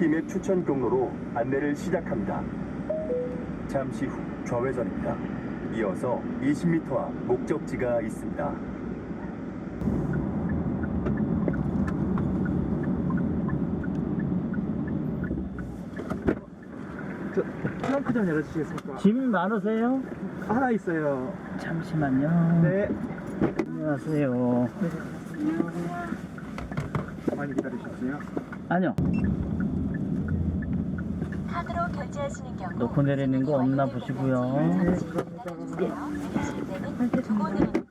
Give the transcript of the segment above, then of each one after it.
팀의 추천 경로로 안내를 시작합니다. 잠시 후 좌회전입니다. 이어서 20m 앞 목적지가 있습니다. 트렁크 좀 열어주시겠습니까? 짐 많으세요? 하나 있어요. 잠시만요. 네. 안녕하세요. 많이 기다리셨어요? 아니요. 카드로 결제하시는 경우 놓고 내리는 거 없나 보시고요. 두고 내리는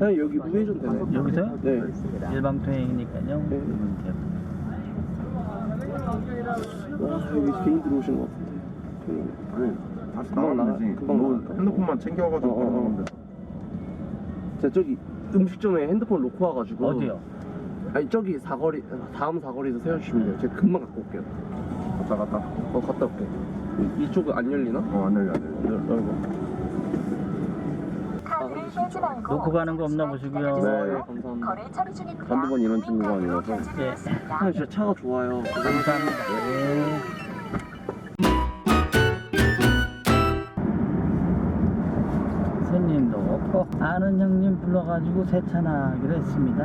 네, 여기 우회전 되네. 여기서요? 네. 일방 통행이니까요. 그러면 돼요. 와, 여기 개인 들어오신 것 같은데. 저는. 아니 다시 금방 나가면 나가- 되지 금방 너 나가. 핸드폰만 챙겨가지고 어, 어, 어. 나가면 돼 제가 저기 음식점에 핸드폰 놓고 와가지고. 어디요? 아니, 저기 사거리, 다음 사거리에서 세워주시면 돼요. 제가 금방 갖고 올게요. 갔다 갔다 어, 갔다 올게. 이- 이쪽은 안 열리나? 어 안 열려 안 열려 열, 열고. 카드를 빼지 말고 놓고 가는 거 없나 보시고요. 네, 감사합니다. 거래 처리 중입니다. 한두 번 이런 친구가 아니라서. 아, 진짜 차가 좋아요. 감사합니다. 네. 손님도 없고 아는 형님 불러가지고 세차나기로 했습니다.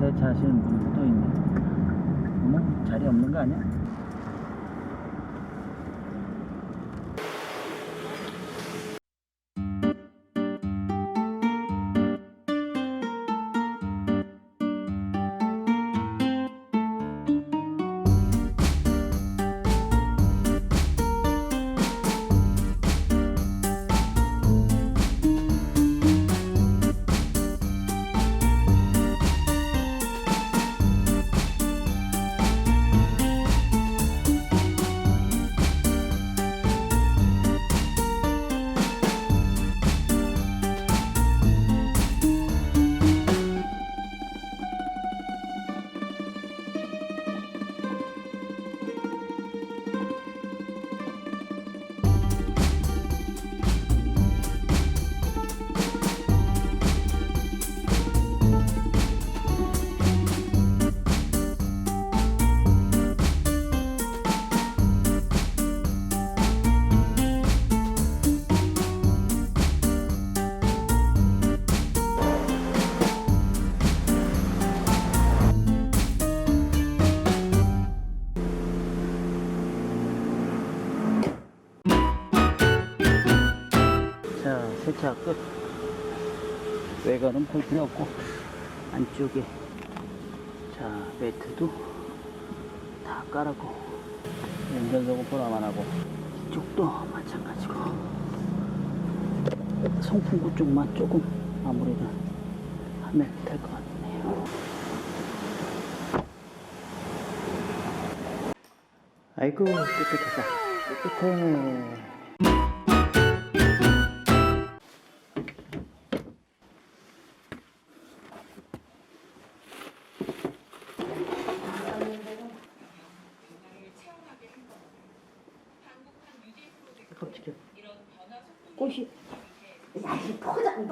세차하시는 또 있네. 어머 자리 없는 거 아니야? 세차 끝. 외관은 볼 필요 없고 안쪽에 자 매트도 다 깔았고 연결되고 보라만 하고 이쪽도 마찬가지고 송풍구 쪽만 조금 마무리를 하면 될 것 같네요. 아이고 깨끗하다 깨끗해.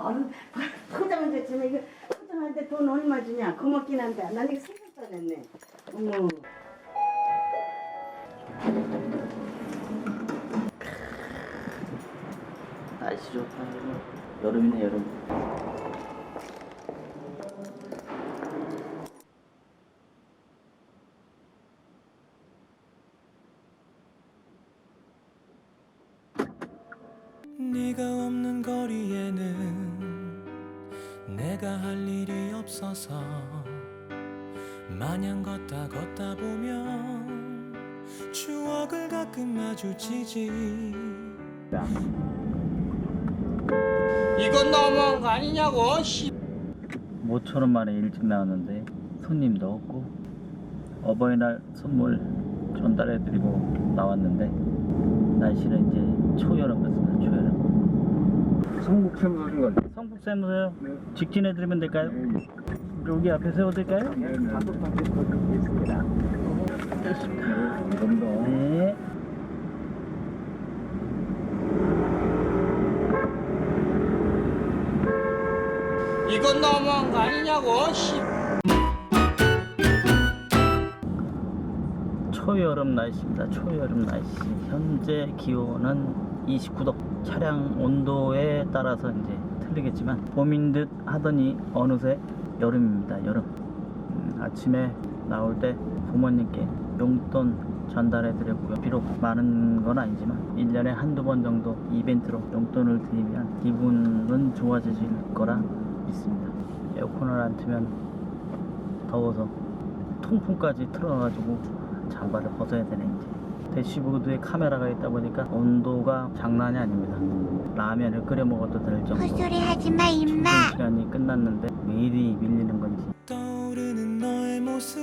포장 너는 포장은 됐지만 이거 포장하는데 돈 얼마 주냐? 고맙긴 한데 난 이거 생각도 안 했네. 어머. 날씨 좋다 이거 여름이네 여름 내가 할 일이 없어서 마냥 걷다 걷다 보면 추억을 가끔 마주치지 이건 너무한 거 아니냐고 씨. 모처럼 만에 일찍 나왔는데 손님도 없고 어버이날 선물 전달해드리고 나왔는데 날씨는 이제 초여름 같습니다 초여름 성북 샘소신 거 아니야? 성북세무서요 네. 직진해드리면 될까요? 여기 앞에 세워드릴까요? 다섯 번째 거 있습니다. 감사합니다 네 이건 너무한 거 아니냐고 씨. 초여름 날씨입니다. 초여름 날씨. 현재 기온은 29도. 차량 온도에 따라서 이제 틀리겠지만 봄인 듯 하더니 어느새 여름입니다. 여름. 음, 아침에 나올 때 부모님께 용돈 전달해 드렸고요. 비록 많은 건 아니지만 1년에 한두 번 정도 이벤트로 용돈을 드리면 기분은 좋아지실 거라 믿습니다. 에어컨을 안 틀면 더워서 통풍까지 틀어가지고 잠바를 벗어야 되네 이제 대시보드에 카메라가 있다 보니까 온도가 장난이 아닙니다. 라면을 끓여 먹어도 될 정도 헛소리 하지 마, 출근 임마. 시간이 끝났는데 미리 밀리는 건지. 떠오르는 너의 모습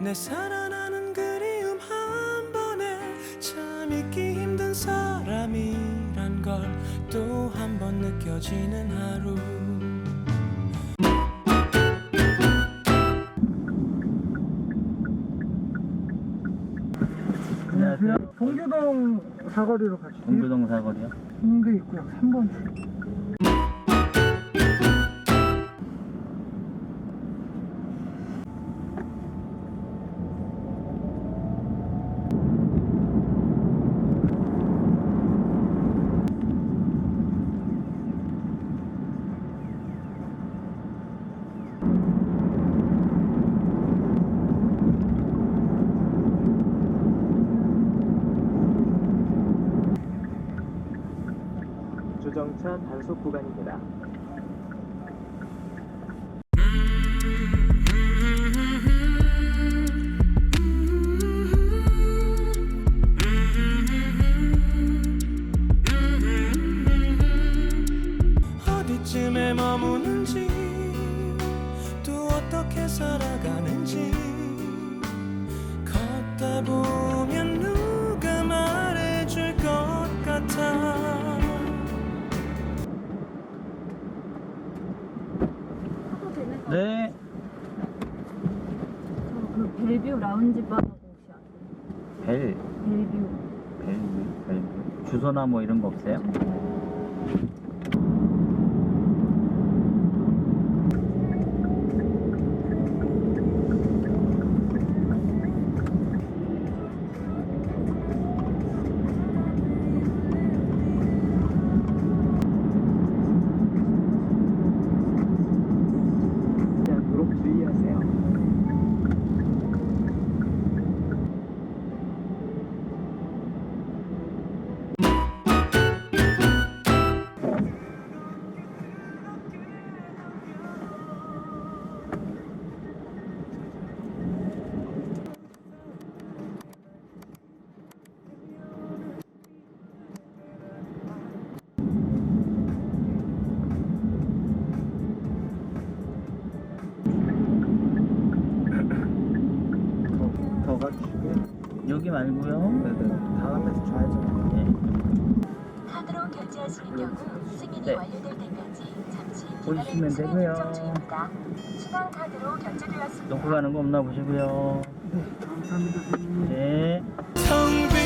내 살아나는 그리움 한 번에 참 잊기 힘든 사람이란 걸 또 한 번 느껴지는 하루 안녕하세요 동교동 사거리로 가시죠. 동교동 사거리요 홍대 있고요. 3번 줄. 단속 구간입니다. 벨뷰 라운지 바라고 혹시 아세요? 벨, 벨뷰 벨, 벨 주소나 뭐 이런 거 없어요? 더, 더 가주시고요 여기 말고요 네네. 다음에서 좌회전. 네. 카드로 결제하시는 경우 승인이 네. 완료될 때까지 잠시 보시면 기다리는 순환 되고요. 중입니다. 순환 카드로 결제되었습니다. 놓고 가는 거 없나 보시고요 감사합니다. 네텅빈